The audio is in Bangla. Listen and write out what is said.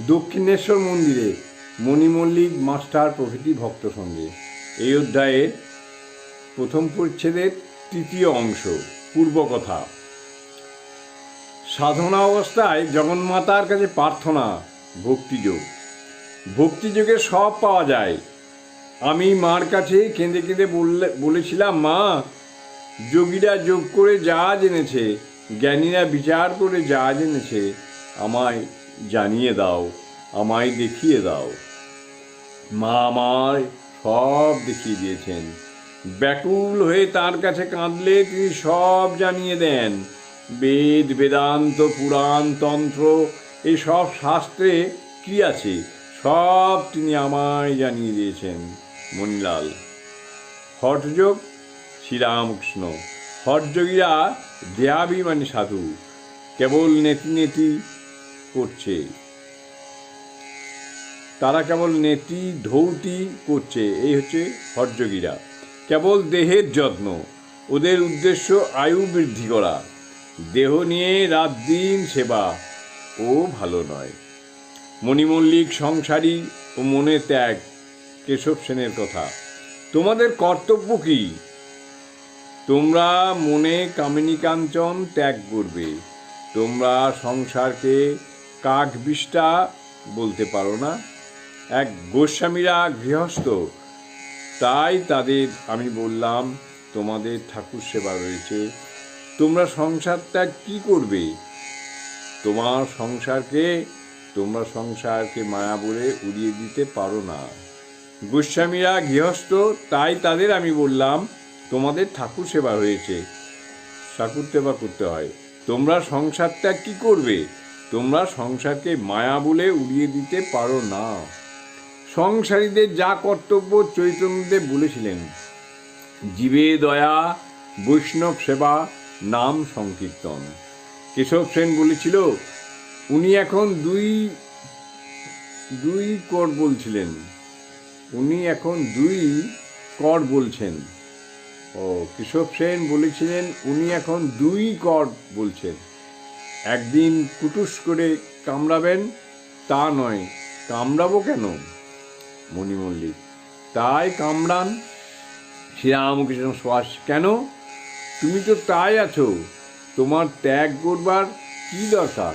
দক্ষিণেশ্বর মন্দিরে মণিমল্লিক মাস্টার প্রভৃতি ভক্ত সঙ্গে। এই অধ্যায়ের প্রথম পরিচ্ছেদের তৃতীয় অংশ, পূর্বকথা। সাধনা অবস্থায় জগন্মাতার কাছে প্রার্থনা, ভক্তিযোগ। ভক্তিযোগে সব পাওয়া যায়। আমি মার কাছে কেঁদে কেঁদে বললে বলেছিলাম, মা, যোগীরা যোগ করে যা জেনেছে, জ্ঞানীরা বিচার করে যা জেনেছে, আমায় জানিয়ে দাও, আমায় দেখিয়ে দাও। মা আমায় সব দেখিয়ে দিয়েছেন। ব্যাকুল হয়ে তার কাছে কাঁদলে তিনি সব জানিয়ে দেন। বেদ, বেদান্ত, পুরাণ, তন্ত্র, এসব শাস্ত্রে কি আছে? সব তিনি আমায় জানিয়ে দিয়েছেন, মণিলাল। হঠযোগ, শ্রীরামকৃষ্ণ। হঠযোগীরা দেয়াভিমানী সাধু। কেবল নেতি নেতি করছে। তারা কেবল নেতি ধৌতি করছে, এই হচ্ছে হরযোগীরা। কেবল দেহের যত্ন, ওদের উদ্দেশ্য আয়ু বৃদ্ধি করা। দেহ নিয়ে রাত দিন সেবা, ও ভালো নয়। মণিমল্লিক সংসারী ও মনে ত্যাগ, কেশব সেনের কথা। তোমাদের কর্তব্য কি? তোমরা মনে কামিনী কাঞ্চন ত্যাগ করবে। তোমরা সংসারকে কাক বিষ্টা বলতে পারো না। এক গোস্বামীরা গৃহস্থ। তাই তাদের, আমি বললাম, তোমাদের ঠাকুর সেবা রয়েছে। তোমরা সংসার ত্যাগ কী করবে? তোমার সংসারকে, তোমরা সংসারকে মায়া বলে উড়িয়ে দিতে পারো না। গোস্বামীরা গৃহস্থ, তাই তাদের, আমি বললাম, তোমাদের ঠাকুর সেবা হয়েছে ঠাকুর সেবা করতে হয়। তোমরা সংসার ত্যাগ কী করবে? তোমরা সংসারকে মায়া বলে উড়িয়ে দিতে পারো না। সংসারীদের যা কর্তব্য চৈতন্যদেব বলেছিলেন। জীবে দয়া, বৈষ্ণব সেবা, নাম সংকীর্তন। কেশব সেন বলেছিল, উনি এখন দুই দুই কর বলছিলেন। উনি এখন দুই কর বলছেন। ও, কেশব সেন বলেছিলেন, উনি এখন দুই কর বলছেন। একদিন কুটুস করে কামড়াবেন, তা নয়, কামড়াবো কেন? মণিমল্লিক তাই কামড়ান। শ্রীরামকৃষ্ণ শ্বাস কেন? তুমি তো তাই আছো, তোমার ত্যাগ করবার কী দরকার?